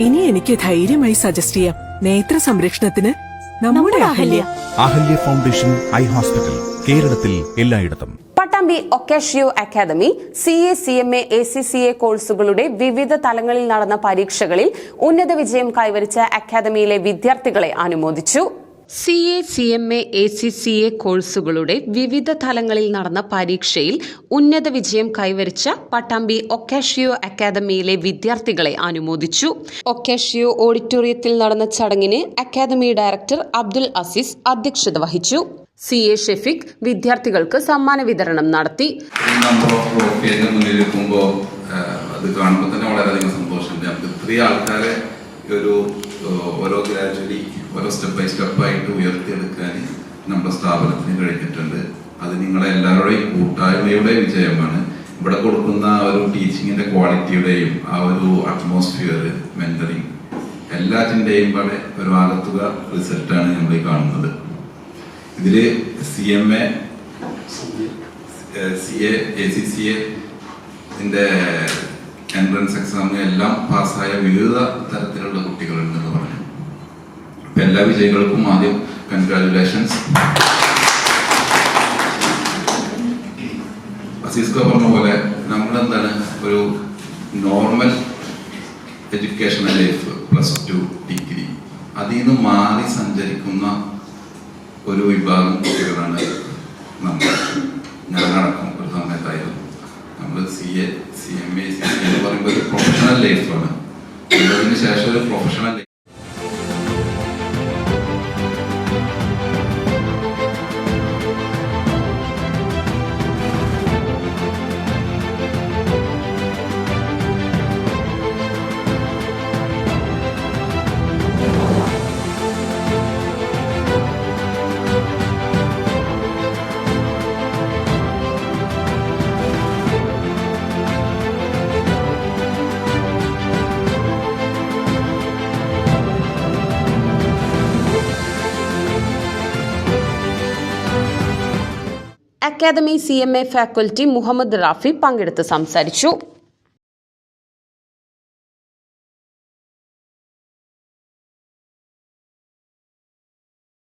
ഇനി എനിക്ക് ധൈര്യമായി സജസ്റ്റ് ചെയ്യാം. നേത്ര സംരക്ഷണത്തിന് നമ്മുടെ Ahalya. Ahalya. Foundation eye hospital കേരളത്തിൽ എല്ലായിടത്തും. Pattambi ഒക്കാഷിയോ academy C A C M A A C C A കോഴ്സുകളുടെ വിവിധ തലങ്ങളിൽ നടന്ന പരീക്ഷകളിൽ ഉന്നത വിജയം കൈവരിച്ച അക്കാദമിയിലെ വിദ്യാർത്ഥികളെ അനുമോദിച്ചു. C A C M A A C C A കോഴ്സുകളുടെ വിവിധ തലങ്ങളിൽ നടന്ന പരീക്ഷയിൽ ഉന്നത വിജയം കൈവരിച്ച പട്ടാമ്പി ഒക്കാഷിയോ അക്കാദമിയിലെ വിദ്യാർത്ഥികളെ അനുമോദിച്ചു. ഒക്കാഷിയോ ഓഡിറ്റോറിയത്തിൽ നടന്ന ചടങ്ങിന് അക്കാദമി ഡയറക്ടർ അബ്ദുൽ അസീസ് അധ്യക്ഷത വഹിച്ചു. സി എ ഷെഫിക് വിദ്യാർത്ഥികൾക്ക് സമ്മാന വിതരണം നടത്തി. അത് കാണുമ്പോൾ തന്നെ വളരെയധികം സന്തോഷമുണ്ട്. നമുക്ക് ഇത്രയും ആൾക്കാരെ ഒരു ഓരോ ഗ്രാജുവലി ഓരോ സ്റ്റെപ്പ് ബൈ സ്റ്റെപ്പ് ആയിട്ട് ഉയർത്തിയെടുക്കാൻ നമ്മുടെ സ്ഥാപനത്തിന് കഴിഞ്ഞിട്ടുണ്ട്. അത് നിങ്ങളെ എല്ലാവരുടെയും കൂട്ടായ്മയുടെ വിജയമാണ്. ഇവിടെ കൊടുക്കുന്ന ആ ഒരു ടീച്ചിങ്ങിന്റെ ക്വാളിറ്റിയുടെയും ആ ഒരു അറ്റ്മോസ്ഫിയർ മെന്ററിങ് എല്ലാത്തിന്റെയും കൂടെ ഒരു ആകത്തുക റിസൾട്ടാണ് നമ്മൾ ഈ കാണുന്നത്. ഇതിൽ C M A C A A C C A entrance exam എല്ലാം പാസ്സായ വിവിധ തരത്തിലുള്ള കുട്ടികളുണ്ടെന്ന് പറഞ്ഞു. അപ്പൊ എല്ലാ വിജയികൾക്കും ആദ്യം കൺഗ്രാറ്റുലേഷൻസ് അസീസ്ക പറഞ്ഞ പോലെ നമ്മളെന്താണ്? ഒരു normal educational life plus two degree അതിൽ നിന്ന് മാറി സഞ്ചരിക്കുന്ന ഒരു വിഭാഗം കുട്ടികളാണ് നമ്മൾ ഞാനടക്കം ഒരു സമയത്തായിരുന്നു നമ്മൾ C A C M A C C എന്ന് പറയുമ്പോൾ ഒരു പ്രൊഫഷണൽ ലൈഫാണ് അതിന് ശേഷം ഒരു professional academy C faculty Muhammad Rafi പങ്കെടുത്ത് സംസാരിച്ചു